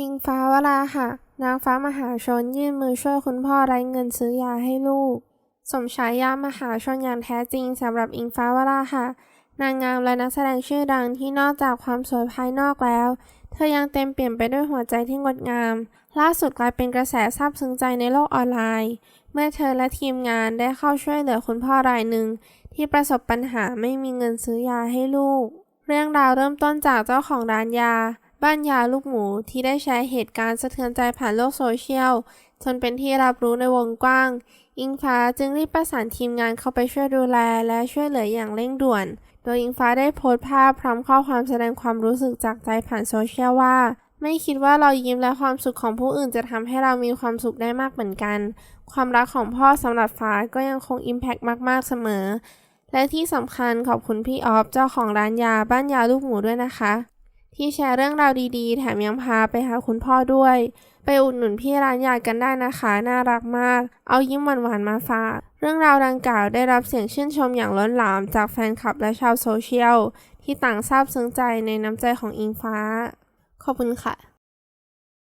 อิงฟ้าวราหะ นางฟ้ามหาชนยื่นมือช่วยคุณพ่อไร้เงินซื้อยาให้ลูก สมฉายามหาชนอย่างแท้จริงสำหรับอิงฟ้าวราหะ นางงามและนักแสดงชื่อดังที่นอกจากความสวยภายนอกแล้ว เธอยังเต็มเปี่ยมไปด้วยหัวใจที่งดงาม ล่าสุดกลายเป็นกระแสซาบซึ้งใจในโลกออนไลน์ เมื่อเธอและทีมงานได้เข้าช่วยเหลือคุณพ่อรายหนึ่ง ที่ประสบปัญหาไม่มีเงินซื้อยาให้ลูก เรื่องราวเริ่มต้นจากเจ้าของร้านยา บ้านยาลูกหมูที่ได้แชร์เหตุการณ์สะเทือนใจผ่านโลกโซเชียล จนเป็นที่รับรู้ในวงกว้าง อิงฟ้าจึงรีบประสานทีมงานเข้าไปช่วยดูแลและช่วยเหลืออย่างเร่งด่วน โดยอิงฟ้าได้โพสต์ภาพพร้อมข้อความแสดงความรู้สึกจากใจผ่านโซเชียลว่า ไม่คิดว่ารอยยิ้มและความสุขของผู้อื่นจะทำให้เรามีความสุขได้มากเหมือนกัน ความรักของพ่อสำหรับฟ้าก็ยังคงอิมแพกมาก ๆ เสมอและที่สำคัญขอบคุณพี่ออฟเจ้าของร้านยาบ้านยาลูกหมูด้วยนะคะ ที่แชร์เรื่องราวดีๆ แถมยังพาไปหาคุณพ่อด้วย ไปอุดหนุนพี่ร้านยากันได้นะคะ น่ารักมาก เอายิ้มหวานๆมาฝาก เรื่องราวดังกล่าวได้รับเสียงชื่นชมอย่างล้นหลามจากแฟนคลับและชาวโซเชียล ที่ต่างซาบซึ้งใจในน้ำใจของอิงฟ้า ขอบคุณค่ะ